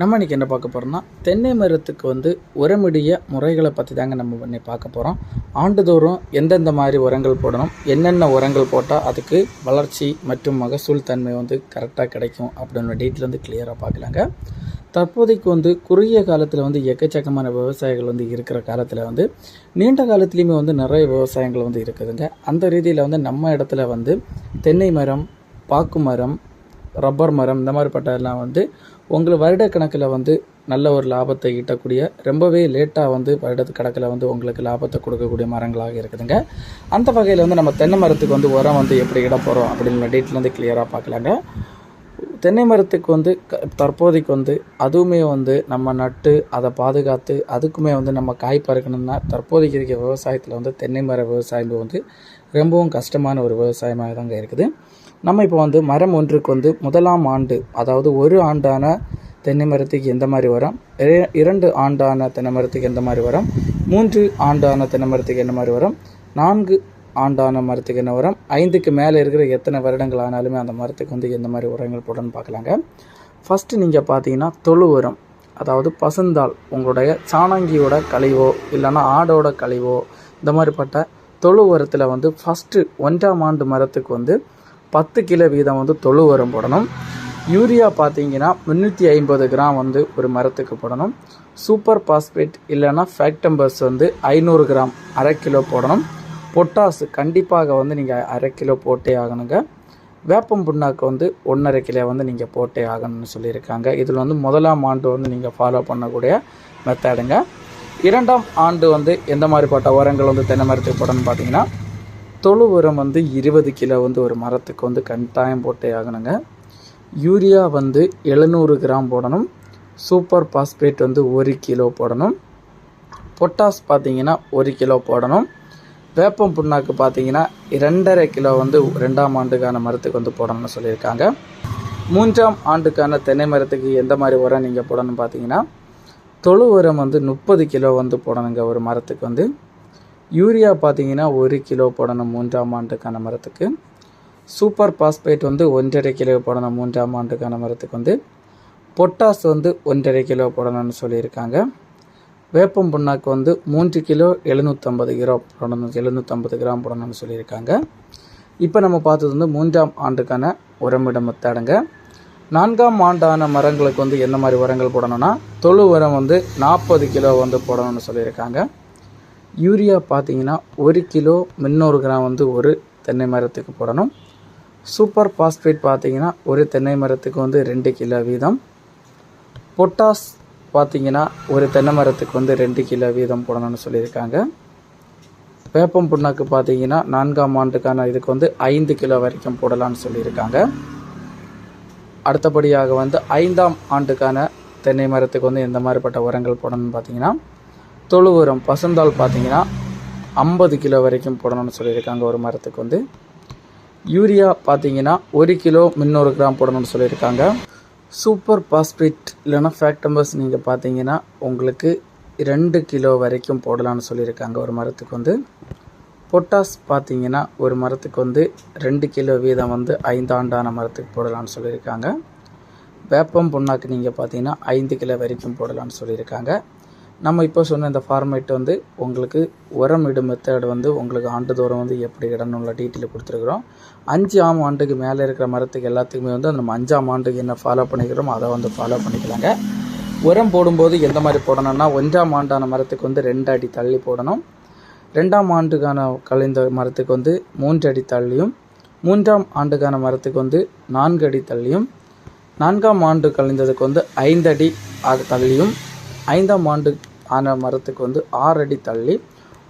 நம்ம இன்றைக்கி என்ன பார்க்க போகிறோம்னா தென்னை மரத்துக்கு வந்து உரமிடிய முறைகளை பற்றி தாங்க நம்ம இன்னைக்கு பார்க்க போகிறோம் ஆண்டுதோறும் எந்தெந்த மாதிரி உரங்கள் போடணும் என்னென்ன உரங்கள் போட்டால் அதுக்கு வளர்ச்சி மற்றும் மகசூல் தன்மை வந்து கரெக்டாக கிடைக்கும் அப்படின்னு டீட்டெயில் வந்து கிளியராக பார்க்கலாங்க. தற்போதைக்கு வந்து குறுகிய காலத்தில் வந்து எக்கச்சக்கமான விவசாயிகள் வந்து இருக்கிற காலத்தில் வந்து நீண்ட காலத்துலேயுமே வந்து நிறைய விவசாயங்கள் வந்து இருக்குதுங்க. அந்த ரீதியில் வந்து நம்ம இடத்துல வந்து தென்னை மரம் பாக்கு மரம் ரப்பர் மரம் இந்த மாதிரிப்பட்டதெல்லாம் வந்து உங்களுக்கு வருடக்கணக்கில் வந்து நல்ல ஒரு லாபத்தை ஈட்டக்கூடிய ரொம்பவே லேட்டாக வந்து வருடத்து கணக்கில் வந்து உங்களுக்கு லாபத்தை கொடுக்கக்கூடிய மரங்களாக இருக்குதுங்க. அந்த வகையில் வந்து நம்ம தென்னை மரத்துக்கு வந்து உரம் வந்து எப்படி இட போகிறோம் அப்படின்னு டீட்டெயில் வந்து கிளியராக பார்க்கலாங்க. தென்னை மரத்துக்கு வந்து க- தற்போதைக்கு வந்து அதுவுமே வந்து நம்ம நட்டு அதை பாதுகாத்து அதுக்குமே வந்து நம்ம காய் பறக்கணும்னா தற்போதைக்கு இருக்க விவசாயத்தில் வந்து தென்னை மர விவசாயம் வந்து ரொம்பவும் கஷ்டமான ஒரு விவசாயமாக தாங்க இருக்குது. நம்ம இப்போ வந்து மரம் ஒன்றுக்கு வந்து முதலாம் ஆண்டு அதாவது ஒரு ஆண்டான தென்னை மரத்துக்கு எந்த மாதிரி வரும்? இரண்டு ஆண்டான தென்னை மரத்துக்கு எந்த மாதிரி வரும்? மூன்று ஆண்டான தென்னை மரத்துக்கு என்ன மாதிரி வரும்? நான்கு ஆண்டான மரத்துக்கு என்ன உரம் ஐந்துக்கு மேலே இருக்கிற எத்தனை வருடங்கள் ஆனாலுமே அந்த மரத்துக்கு வந்து எந்த மாதிரி உரங்கள் போடணும்னு பார்க்கலாங்க. ஃபஸ்ட்டு நீங்கள் பார்த்தீங்கன்னா தொழு உரம் அதாவது பசுந்தாள் உங்களுடைய சாணங்கியோட கழிவோ இல்லைன்னா ஆடோட கழிவோ இந்த மாதிரிப்பட்ட தொழு உரத்தில் வந்து ஃபஸ்ட்டு ஒன்றாம் ஆண்டு மரத்துக்கு வந்து பத்து கிலோ வீதம் வந்து தொழு உரம் போடணும். யூரியா பார்த்தீங்கன்னா முந்நூற்றி ஐம்பது கிராம் வந்து ஒரு மரத்துக்கு போடணும். சூப்பர் பாஸ்பேட் இல்லைன்னா ஃபேக்டம்பர்ஸ் வந்து ஐநூறு கிராம் அரை கிலோ போடணும். பொட்டாசு கண்டிப்பாக வந்து நீங்கள் அரை கிலோ போட்டே ஆகணுங்க. வேப்பம் புண்ணாக்கு வந்து ஒன்றரை கிலோ வந்து நீங்கள் போட்டே ஆகணும்னு சொல்லியிருக்காங்க. இதில் வந்து முதலாம் ஆண்டு வந்து நீங்கள் ஃபாலோ பண்ணக்கூடிய மெத்தடுங்க இரண்டாம் ஆண்டு வந்து எந்த மாதிரிப்பட்ட உரங்கள் வந்து தென்னை மரத்துக்கு போடணும்னு பார்த்தீங்கன்னா தொழு உரம் வந்து இருபது கிலோ வந்து ஒரு மரத்துக்கு வந்து கட்டாயம் போட்டே ஆகணுங்க. யூரியா வந்து எழுநூறு கிராம் போடணும். சூப்பர் பாஸ்பேட் வந்து ஒரு கிலோ போடணும். பொட்டாஸ் பார்த்தீங்கன்னா ஒரு கிலோ போடணும். வேப்பம் புண்ணாக்கு பார்த்தீங்கன்னா ரெண்டரை கிலோ வந்து ரெண்டாம் ஆண்டுக்கான மரத்துக்கு வந்து போடணும்னு சொல்லியிருக்காங்க. மூன்றாம் ஆண்டுக்கான தென்னை மரத்துக்கு எந்த மாதிரி உரம் நீங்கள் போடணும்னு பார்த்தீங்கன்னா தொழு உரம் வந்து முப்பது கிலோ வந்து போடணுங்க ஒரு மரத்துக்கு வந்து. யூரியா பார்த்தீங்கன்னா ஒரு கிலோ போடணும் மூன்றாம் ஆண்டுக்கான மரத்துக்கு. சூப்பர் பாஸ்பேட் வந்து ஒன்றரை கிலோ போடணும் மூன்றாம் ஆண்டுக்கான மரத்துக்கு வந்து. பொட்டாஸ் வந்து ஒன்றரை கிலோ போடணும்னு சொல்லியிருக்காங்க. வேப்பம் புண்ணாக்கு வந்து மூன்று கிலோ எழுநூற்றம்பது கிலோ போடணும் எழுநூற்றம்பது கிராம் போடணும்னு சொல்லியிருக்காங்க. இப்போ நம்ம பார்த்தது வந்து மூன்றாம் ஆண்டுக்கான உரமிடம் தடங்க நான்காம் ஆண்டான மரங்களுக்கு வந்து என்ன மாதிரி உரங்கள் போடணும்னா தொழு உரம் வந்து நாற்பது கிலோ வந்து போடணும்னு சொல்லியிருக்காங்க. யூரியா பார்த்தீங்கன்னா ஒரு கிலோ முந்நூறு கிராம் வந்து ஒரு தென்னை மரத்துக்கு போடணும். சூப்பர் பாஸ்பேட் பார்த்தீங்கன்னா ஒரு தென்னை மரத்துக்கு வந்து ரெண்டு கிலோ வீதம். பொட்டாஸ் பார்த்தீங்கன்னா ஒரு தென்னை மரத்துக்கு வந்து ரெண்டு கிலோ வீதம் போடணும்னு சொல்லியிருக்காங்க. வேப்பம் புண்ணாக்கு பார்த்தீங்கன்னா நான்காம் ஆண்டுக்கான இதுக்கு வந்து ஐந்து கிலோ வரைக்கும் போடலாம்னு சொல்லியிருக்காங்க. அடுத்தபடியாக வந்து ஐந்தாம் ஆண்டுக்கான தென்னை மரத்துக்கு வந்து எந்த மாதிரிப்பட்ட உரங்கள் போடணும்னு பார்த்தீங்கன்னா தொழு உரம் பசுந்தால் பார்த்தீங்கன்னா ஐம்பது கிலோ வரைக்கும் போடணும்னு சொல்லியிருக்காங்க. ஒரு மரத்துக்கு வந்து யூரியா பார்த்தீங்கன்னா ஒரு கிலோ முந்நூறு கிராம் போடணும்னு சொல்லியிருக்காங்க. சூப்பர் பாஸ்பேட் இல்லைன்னா ஃபேக்டம்பர்ஸ் நீங்கள் பார்த்தீங்கன்னா உங்களுக்கு ரெண்டு கிலோ வரைக்கும் போடலான்னு சொல்லியிருக்காங்க. ஒரு மரத்துக்கு வந்து பொட்டாஸ் பார்த்தீங்கன்னா ஒரு மரத்துக்கு வந்து ரெண்டு கிலோ வீதம் வந்து ஐந்தாண்டான மரத்துக்கு போடலாம்னு சொல்லியிருக்காங்க. வேப்பம் புண்ணாக்கு நீங்கள் பார்த்தீங்கன்னா ஐந்து கிலோ வரைக்கும் போடலான்னு சொல்லியிருக்காங்க. நம்ம இப்போ சொன்ன இந்த ஃபார்மேட் வந்து உங்களுக்கு உரம் இடும் மெத்தட் வந்து உங்களுக்கு ஆண்டுதோறும் வந்து எப்படி இடணும்ல டீட்டெயில் கொடுத்துருக்குறோம். அஞ்சு ஆம் ஆண்டுக்கு மேலே இருக்கிற மரத்துக்கு எல்லாத்துக்குமே வந்து நம்ம அஞ்சாம் ஆண்டுக்கு என்ன ஃபாலோ பண்ணிக்கிறோமோ அதை வந்து ஃபாலோ பண்ணிக்கலாங்க. உரம் போடும்போது எந்த மாதிரி போடணும்னா ஒன்றாம் ஆண்டான மரத்துக்கு வந்து ரெண்டு அடி தள்ளி போடணும். ரெண்டாம் ஆண்டுக்கான கழிந்த மரத்துக்கு வந்து மூன்று அடி தள்ளியும் மூன்றாம் ஆண்டுக்கான மரத்துக்கு வந்து நான்கு அடி தள்ளியும் நான்காம் ஆண்டு கழிந்ததுக்கு வந்து ஐந்து அடி ஆக தள்ளியும் ஐந்தாம் ஆண்டு ஆன மரத்துக்கு வந்து ஆறு அடி தள்ளி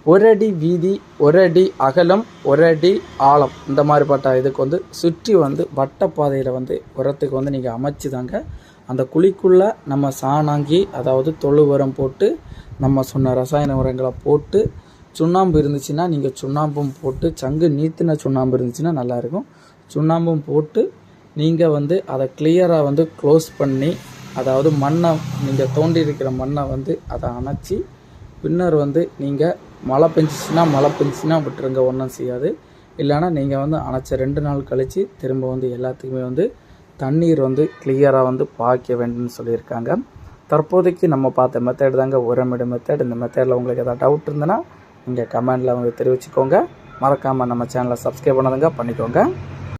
ஒரு அடி வீதி ஒரு அடி அகலம் ஒரு அடி ஆழம். இந்த மாதிரிப்பட்ட இதுக்கு வந்து சுற்றி வந்து வட்டப்பாதையில் வந்து உரத்துக்கு வந்து நீங்கள் அமைச்சு தாங்க அந்த குழிக்குள்ளே நம்ம சாணாங்கி அதாவது தொழு உரம் போட்டு நம்ம சொன்ன ரசாயன உரங்களை போட்டு சுண்ணாம்பு இருந்துச்சுன்னா நீங்கள் சுண்ணாம்பும் போட்டு சங்கு நீத்தின சுண்ணாம்பு இருந்துச்சுன்னா நல்லாயிருக்கும் சுண்ணாம்பும் போட்டு நீங்கள் வந்து அதை கிளியராக வந்து க்ளோஸ் பண்ணி அதாவது மண்ணை நீங்கள் தோண்டி இருக்கிற மண்ணை வந்து அதை அணைச்சி பின்னர் வந்து நீங்கள் மழை பெஞ்சிச்சுன்னா மழை பெஞ்சிச்சுன்னா விட்டுருங்க ஒன்றும் செய்யாது. இல்லைன்னா நீங்கள் வந்து அணைச்ச ரெண்டு நாள் கழித்து திரும்ப வந்து எல்லாத்துக்குமே வந்து தண்ணீர் வந்து கிளியராக வந்து பாய்க்க வேண்டும்னு சொல்லியிருக்காங்க. தற்போதைக்கு நம்ம பார்த்த மெத்தட் தாங்க உரமிடு மெத்தட் இந்த மெத்தடில் உங்களுக்கு எதாவது டவுட் இருந்ததுன்னா நீங்கள் கமெண்டில் வந்து தெரிவிச்சுக்கோங்க. மறக்காமல் நம்ம சேனலை சப்ஸ்கிரைப் பண்ணதுங்க பண்ணிக்கோங்க.